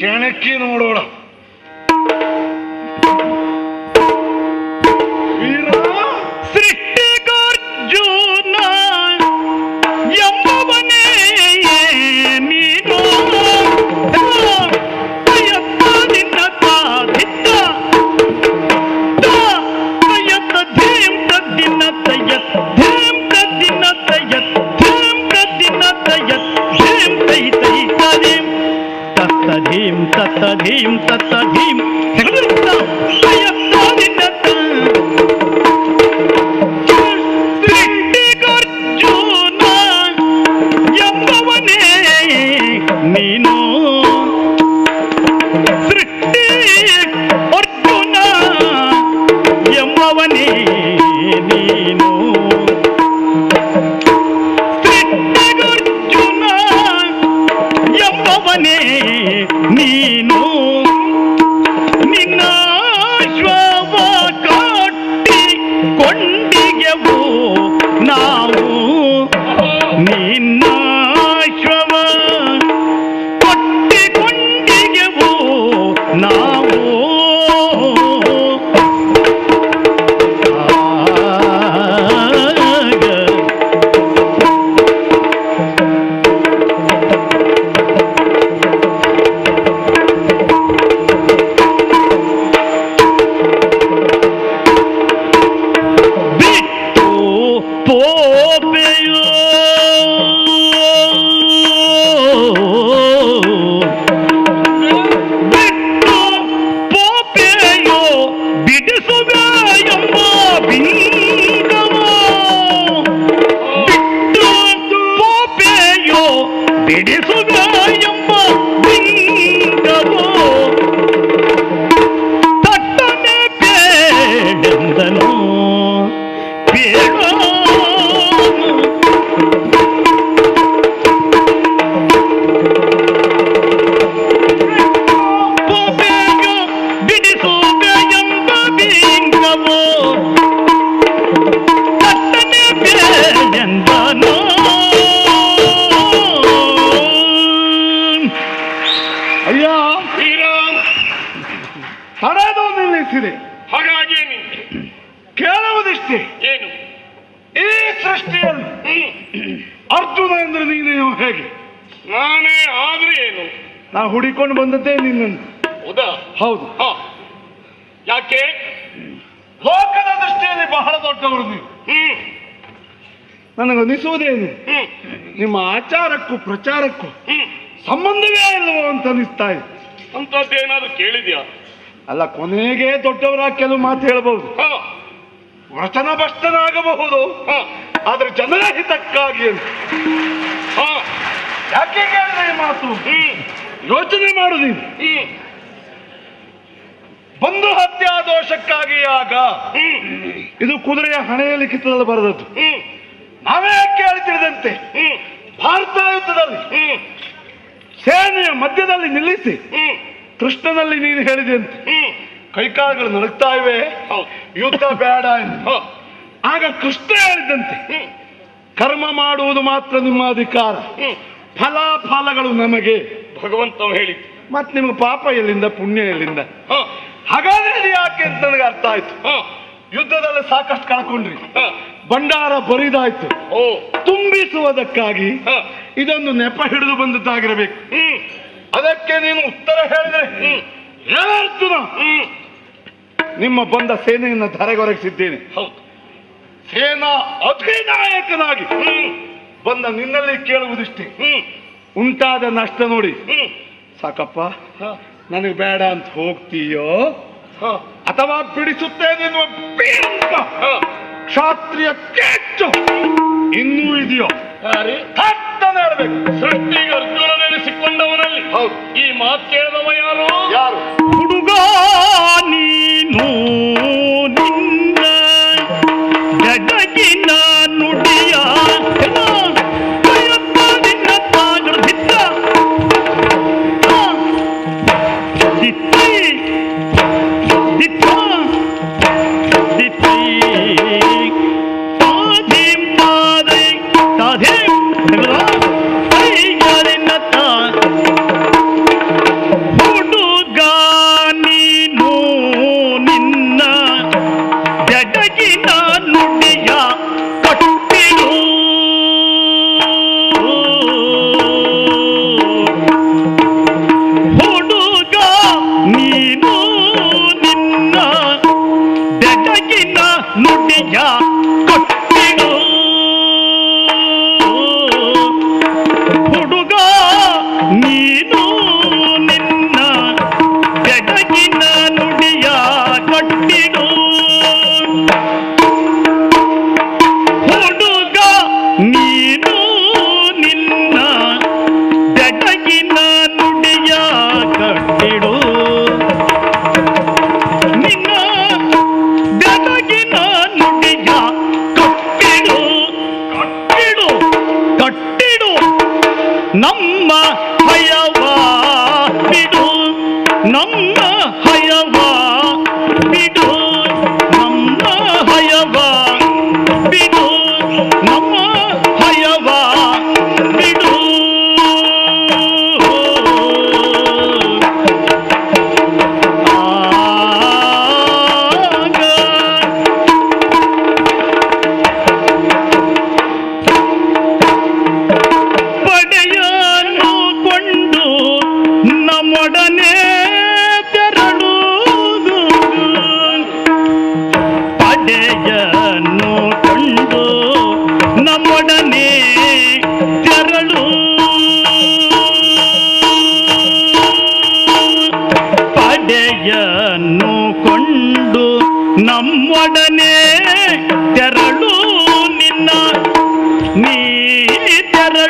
കിണക്കി നമ്മളോടാം ಬಿಡಿಸುವ ಹೇಗೆ? ನಾನೇ ಆದ್ರೆ ಏನು? ನಾ ಹುಡಿಕೊಂಡು ಬಂದದ್ದೇ ನಿನ್ನನ್ನು ಹೌದಾ? ಹೌದು. ಹ. ಯಾಕೆ? ಲೋಕದ ದೃಷ್ಟಿಯಲ್ಲಿ ಬಹಳ ದೊಡ್ಡವರು ನೀವು. ಹ್ಮ್. ನನಗನಿಸುವುದೇನು? ಹ್ಮ್. ನಿಮ್ಮ ಆಚಾರಕ್ಕೂ ಪ್ರಚಾರಕ್ಕೂ ಹ್ಮ್. ಸಂಬಂಧವೇ ಇಲ್ಲವೋ ಅಂತ ಅನಿಸ್ತಾ ಇದೆ. ಅಂತದ್ದೇನಾದ್ರೂ ಕೇಳಿದ್ಯಾ? ಅಲ್ಲ ಕೊನೆಗೆ ದೊಡ್ಡವರ ಕೆಲವು ಮಾತು ಹೇಳಬಹುದು ಹ. ವಚನ ಭಷ್ಟನಾಗಬಹುದು ಹ. ಆದ್ರೆ ಜನರ ಹಿತಕ್ಕಾಗಿ ಅಂತ. ಹ. ಯಾಕೆ ಕೇಳಿದ್ರೆ ಈ ಮಾತು? ಹ್ಮ್. ಯೋಚನೆ ಮಾಡುದಿ ಬಂಧು ಹತ್ಯಾ ದೋಷಕ್ಕಾಗಿ ಆಗ ಇದು ಕುದುರೆಯ ಹಣೆಯಲ್ಲಿ ಕಿತ್ತದಲ್ಲಿ ಬರೆದದ್ದು. ಹ್ಮ್. ನಾವೇ ಕೇಳಿ ತಿಳಿದಂತೆ ಹ್ಮ್. ಭಾರತ ಯುದ್ಧದಲ್ಲಿ ಸೇನೆಯ ಮಧ್ಯದಲ್ಲಿ ನಿಲ್ಲಿಸಿ ಹ್ಮ್. ಕೃಷ್ಣನಲ್ಲಿ ನೀನು ಹೇಳಿದಂತೆ. ಕೈಕಾಲುಗಳು ನಡುಗ್ತಾ ಇವೆ. ಯುದ್ಧ ಬೇಡ ಎಂದು. ಆಗ ಕೃಷ್ಣ ಹೇಳಿದಂತೆ. ಹ್ಮ್. ಕರ್ಮ ಮಾಡುವುದು ಮಾತ್ರ ನಿಮ್ಮ ಅಧಿಕಾರ. ಹ್ಮ್. ಫಲಾಫಲಗಳು ನಮಗೆ. ಭಗವಂತ ಹೇಳಿ ಮತ್ತೆ ನಿಮ್ಮ ಪಾಪ ಎಲ್ಲಿಂದ ಪುಣ್ಯ ಎಲ್ಲಿಂದ? ಹಾಗಾದ್ರೆ ಯಾಕೆ ಅಂತ ನನಗೆ ಅರ್ಥ ಆಯ್ತು. ಯುದ್ಧದಲ್ಲಿ ಸಾಕಷ್ಟು ಕಳ್ಕೊಂಡ್ರಿ. ಭಂಡಾರ ಬರಿದಾಯ್ತು. ಓ. ತುಂಬಿಸುವುದಕ್ಕಾಗಿ ಇದೊಂದು ನೆಪ ಹಿಡಿದು ಬಂದದ್ದಾಗಿರಬೇಕು. ಅದಕ್ಕೆ ನೀನು ಉತ್ತರ ಹೇಳಿದ್ರೆ ಅರ್ಜುನ ನಿಮ್ಮ ಬಂದ ಸೇನೆಯನ್ನು ಧರೆಗೊರಗಿಸಿದ್ದೇನೆ. ಹೌದು. ಸೇನಾ ಅಧಿನಾಯಕನಾಗಿ. ಬಂದ ನಿನ್ನಲ್ಲಿ ಕೇಳುವುದಿಷ್ಟೇ. ಉಂಟಾದ ನಷ್ಟ ನೋಡಿ. ಸಾಕಪ್ಪ ನನಗೆ ಬೇಡ ಅಂತ ಹೋಗ್ತೀಯೋ? ಹ. ಅಥವಾ ಬಿಡಿಸುತ್ತೇನೆ ಕ್ಷಾತ್ರಿಯ ಕೆಚ್ಚು ಇನ್ನೂ ಇದೆಯೋ? ಸೃಷ್ಟಿಗೆ ಅರ್ಜುನನೆನಿಸಿಕೊಂಡವನಲ್ಲಿ ಹೌದು. ಈ ಮಾತು ಕೇಳಿದವ ಯಾರು? ಯಾರು? ಹುಡುಗ ನೀನು.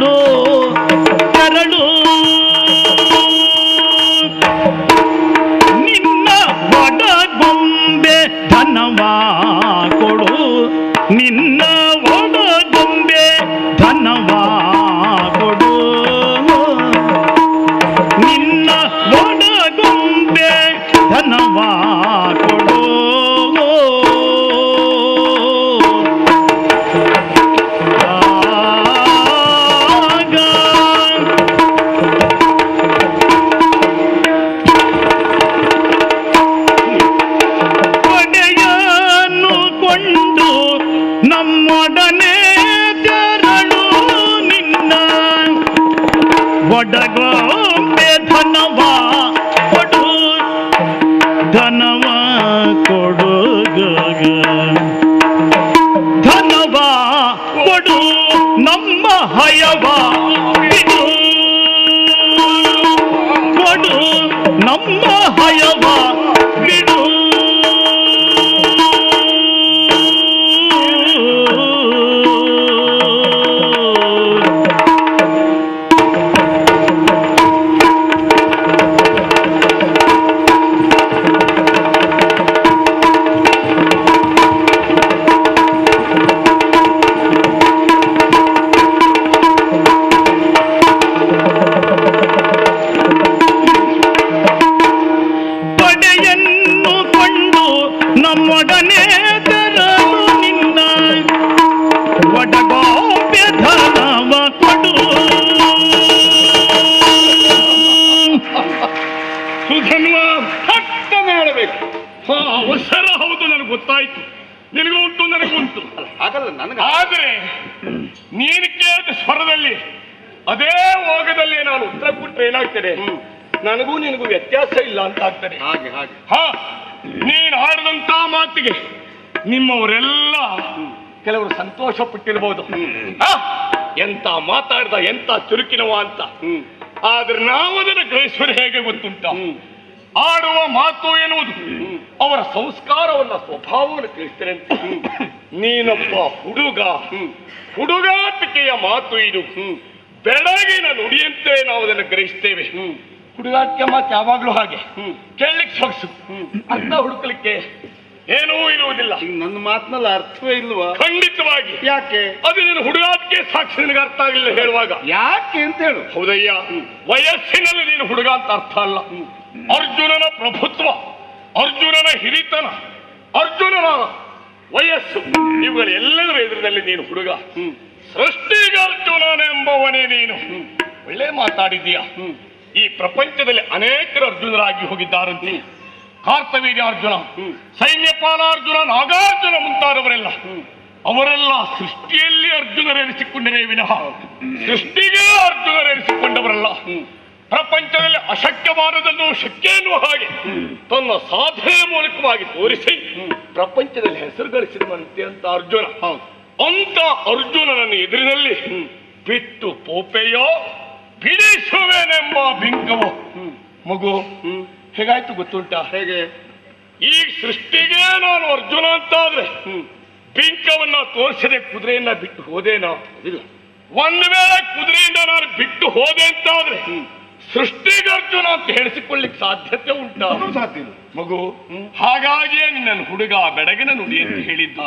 ¡No! వడగో వేధనవా ಉಂಟು. ಹಾಗಲ್ಲ ನನಗೆ ಆದರೆ ನೀನು ಕೇಳಿದ ಸ್ವರದಲ್ಲಿ ಅದೇ ಹೋಗದಲ್ಲಿ ನಾನು ಉತ್ತರ ಕೊಟ್ಟರೆ ಏನಾಗ್ತದೆ? ನನಗೂ ನಿನಗೂ ವ್ಯತ್ಯಾಸ ಇಲ್ಲ ಅಂತ ಆಗ್ತದೆ ಹಾಗೆ ಹಾಗೆ. ಹಾ ನೀನು ಆಡಿದಂತ ಮಾತಿಗೆ ನಿಮ್ಮವರೆಲ್ಲ ಕೆಲವರು ಸಂತೋಷ ಪಟ್ಟಿರ್ಬೋದು ಎಂತ ಮಾತಾಡ್ದ ಎಂತ ಚುರುಕಿನವ ಅಂತ. ಆದ್ರೆ ನಾವು ಅದನ್ನು ಗ್ರಹಿಸೋದು ಹೇಗೆ ಗೊತ್ತುಂಟ? ಆಡುವ ಮಾತು ಎನ್ನುವುದು ಅವರ ಸಂಸ್ಕಾರವನ್ನ ಸ್ವಭಾವವನ್ನು ತಿಳಿಸ್ತೇನೆ ಅಂತ. ನೀನೊಬ್ಬ ಹುಡುಗ. ಹುಡುಗಾಟಿಕೆಯ ಮಾತು ಇದು. ಬೆಳಗಿನ ನುಡಿಯಂತೆ ನಾವು ಅದನ್ನು ಗ್ರಹಿಸ್ತೇವೆ. ಹುಡುಗಾಟಿಕೆ ಮಾತು ಯಾವಾಗ್ಲೂ ಹಾಗೆ. ಕೇಳಲಿಕ್ಕೆ ಸೊಗಸು. ಅರ್ಥ ಹುಡುಕಲಿಕ್ಕೆ ಏನೂ ಇರುವುದಿಲ್ಲ. ನನ್ನ ಮಾತಿನಲ್ಲಿ ಅರ್ಥವೇ ಇಲ್ವಾ? ಖಂಡಿತವಾಗಿ. ಯಾಕೆ? ಅದು ನಿನ್ನ ಹುಡುಗಾಟಿಕೆ ಸಾಕ್ಷಿ ನಿನಗೆ ಅರ್ಥ ಆಗಲಿಲ್ಲ ಹೇಳುವಾಗ. ಯಾಕೆ ಅಂತ ಹೇಳು. ಹೌದಯ್ಯ. ವಯಸ್ಸಿನಲ್ಲಿ ನೀನು ಹುಡುಗ ಅಂತ ಅರ್ಥ ಅಲ್ಲ. ಅರ್ಜುನನ ಪ್ರಭುತ್ವ. ಅರ್ಜುನನ ಹಿರಿತನ. ಅರ್ಜುನನ ವಯಸ್ಸು. ಇವುಗಳೆಲ್ಲದರ ಎದುರಿನಲ್ಲಿ ನೀನು ಹುಡುಗ. ಸೃಷ್ಟಿಗ ಅರ್ಜುನನೆಂಬವನೇ ನೀನು. ಒಳ್ಳೆ ಮಾತಾಡಿದೀಯ ಈ ಪ್ರಪಂಚದಲ್ಲಿ ಅನೇಕರು ಅರ್ಜುನರಾಗಿ ಹೋಗಿದ್ದಾರಂತೆ. ಕಾರ್ತವೀರ್ಯ ಅರ್ಜುನ ಸೈನ್ಯಪಾಲ ಅರ್ಜುನ ನಾಗಾರ್ಜುನ ಮುಂತಾದವರೆಲ್ಲ. ಅವರೆಲ್ಲ ಸೃಷ್ಟಿಯಲ್ಲಿ ಅರ್ಜುನರೆನಿಸಿಕೊಂಡರೇ ವಿನಃ. ಸೃಷ್ಟಿಗೆ ಅರ್ಜುನರೆನಿಸಿಕೊಂಡವರಲ್ಲ. ಪ್ರಪಂಚದಲ್ಲಿ ಅಶಕ್ಯವಾದದನ್ನು ಶಕ್ಯ ಎನ್ನುವ ಹಾಗೆ ತನ್ನ ಸಾಧನೆಯ ಮೂಲಕವಾಗಿ ತೋರಿಸಿ ಪ್ರಪಂಚದಲ್ಲಿ ಹೆಸರು ಗಳಿಸಿದವಂತೆ ಅಂತ ಅರ್ಜುನ. ಅಂತ ಅರ್ಜುನನನ್ನು ಎದುರಿನಲ್ಲಿ ಬಿಟ್ಟು ಪೋಪೆಯೋ ಬಿಡಿಸುವೆನೆಂಬ ಬಿಂಕವೋ ಮಗು ಹೇಗಾಯ್ತು ಗೊತ್ತುಂಟ? ಹೇಗೆ? ಈ ಸೃಷ್ಟಿಗೆ ನಾನು ಅರ್ಜುನ ಅಂತಾದ್ರೆ ಬಿಂಕವನ್ನ ತೋರಿಸದೆ ಕುದುರೆಯನ್ನ ಬಿಟ್ಟು ಹೋದೇನೋ? ಇಲ್ಲ. ಒಂದು ವೇಳೆ ಕುದುರೆಯಿಂದ ನಾನು ಬಿಟ್ಟು ಹೋದೆ ಅಂತಾದ್ರೆ ಸೃಷ್ಟಿಗೆ ಅರ್ಜುನ ಅಂತ ಹೇಳಿಸಿಕೊಳ್ಳಿಕ್ ಸಾಧ್ಯತೆ ಉಂಟಾ? ಸಾಧ್ಯ ಮಗು ಹಾಗಾಗಿಯೇ ನಿನ್ನ ಹುಡುಗ ಬೆಡಗಿನ ನುಡಿ ಅಂತ ಹೇಳಿದ್ದ.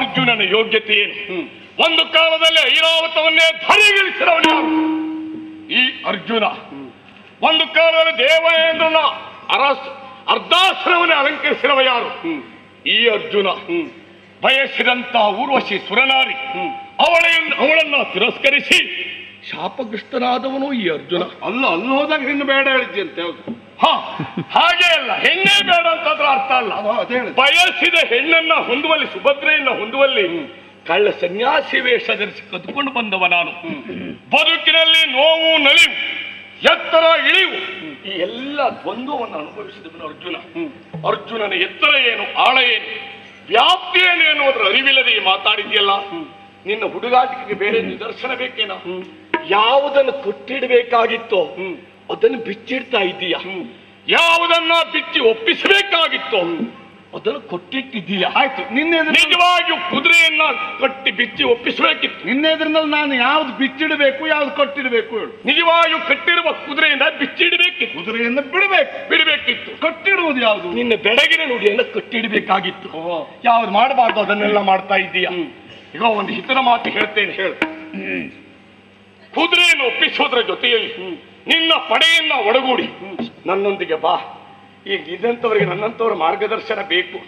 ಅರ್ಜುನನ ಯೋಗ್ಯತೆ ಏನು? ಒಂದು ಕಾಲದಲ್ಲಿ ಐರಾವತವನ್ನೇ ಧರಿಗಿಳಿಸಿದವನು ಈ ಅರ್ಜುನ. ಒಂದು ಕಾಲದಲ್ಲಿ ದೇವೇಂದ್ರನ ಅರಸ್ ಅರ್ಧಾಶ್ರವನ್ನೇ ಅಲಂಕರಿಸಿರುವ ಯಾರು? ಈ ಅರ್ಜುನ. ಬಯಸಿದಂತ ಊರ್ವಶಿ ಸುರನಾರಿ. ಅವಳ ಅವಳನ್ನ ತಿರಸ್ಕರಿಸಿ ಶಾಪಗ್ರಸ್ತನಾದವನು ಈ ಅರ್ಜುನ. ಅಲ್ಲ ಅಲ್ಲಿ ಹೋದಾಗ ಹೆಣ್ಣು ಬೇಡ ಹೇಳಿದ್ಯಂತೆ ಹೌದು. ಹ ಹಾಗೆ ಅಲ್ಲ ಹೆಣ್ಣೇ ಬೇಡ ಅಂತಂದ್ರೆ ಅರ್ಥ ಅಲ್ಲ. ಅದೇ ಬಯಸಿದ ಹೆಣ್ಣನ್ನ ಹೊಂದುವಲ್ಲಿ ಸುಭದ್ರೆಯನ್ನ ಹೊಂದುವಲ್ಲಿ ಕಳ್ಳ ಸನ್ಯಾಸಿ ವೇಷ ಧರಿಸಿ ಕದ್ಕೊಂಡು ಬಂದವ ನಾನು. ಬದುಕಿನಲ್ಲಿ ನೋವು ನಲಿವು ಎತ್ತರ ಇಳಿವು ಈ ಎಲ್ಲ ದ್ವಂದ್ವವನ್ನು ಅನುಭವಿಸಿದವನು ಅರ್ಜುನ. ಅರ್ಜುನನ ಎತ್ತರ ಏನು ಆಳ ಏನು ವ್ಯಾಪ್ತಿ ಏನು ಅನ್ನೋದ್ರ ಅರಿವಿಲ್ಲದೆ ಈ ಮಾತಾಡಿದ್ಯಲ್ಲ? ನಿನ್ನ ಹುಡುಗಾಟಿಕೆಗೆ ಬೇರೆ ನಿದರ್ಶನ ಬೇಕೇನ? ಯಾವುದನ್ನು ಕೊಟ್ಟಿಡಬೇಕಾಗಿತ್ತೋ ಅದನ್ನು ಬಿಚ್ಚಿಡ್ತಾ ಇದ್ದೀಯ? ಯಾವುದನ್ನ ಬಿಚ್ಚಿ ಒಪ್ಪಿಸಬೇಕಾಗಿತ್ತೋ? ಅದನ್ನು ಕೊಟ್ಟಿಟ್ಟಿದ್ದೀಯ? ಆಯ್ತು. ನಿನ್ನೆ ಎದುರು ನಿಜವಾಗಿಯೂ ಕುದುರೆಯನ್ನ ಕಟ್ಟಿ ಬಿಚ್ಚಿ ಒಪ್ಪಿಸಬೇಕಿತ್ತು. ನಿನ್ನೆ ಎದುರಿನಲ್ಲಿ ನಾನು ಯಾವ್ದು ಬಿಚ್ಚಿಡಬೇಕು ಯಾವ್ದು ಕಟ್ಟಿಡಬೇಕು ಹೇಳು. ನಿಜವಾಗಿಯೂ ಕಟ್ಟಿರುವ ಕುದುರೆಯಿಂದ ಬಿಚ್ಚಿಡಬೇಕಿತ್ತು. ಕುದುರೆಯನ್ನ ಬಿಡಬೇಕು. ಬಿಡಬೇಕಿತ್ತು. ಕಟ್ಟಿಡುವುದು ಯಾವುದು? ನಿನ್ನ ಬೆಳಗಿನ ನುಡಿಯನ್ನ ಕಟ್ಟಿಡಬೇಕಾಗಿತ್ತು. ಯಾವ್ದು ಮಾಡಬಾರ್ದು ಅದನ್ನೆಲ್ಲ ಮಾಡ್ತಾ ಇದ್ದೀಯ? ಈಗ ಒಂದು ಹಿತನ ಮಾತು ಹೇಳ್ತೇನೆ ಹೇಳು. ಕುದುರೆಯನ್ನು ಒಪ್ಪಿಸೋದ್ರ ಜೊತೆಯಲ್ಲಿ ನಿನ್ನ ಪಡೆಯನ್ನ ಒಡಗೂಡಿ ನನ್ನೊಂದಿಗೆ ಬಾ. ಈಗ ಇದಂತವರಿಗೆ ನನ್ನಂತವರ ಮಾರ್ಗದರ್ಶನ ಬೇಕು.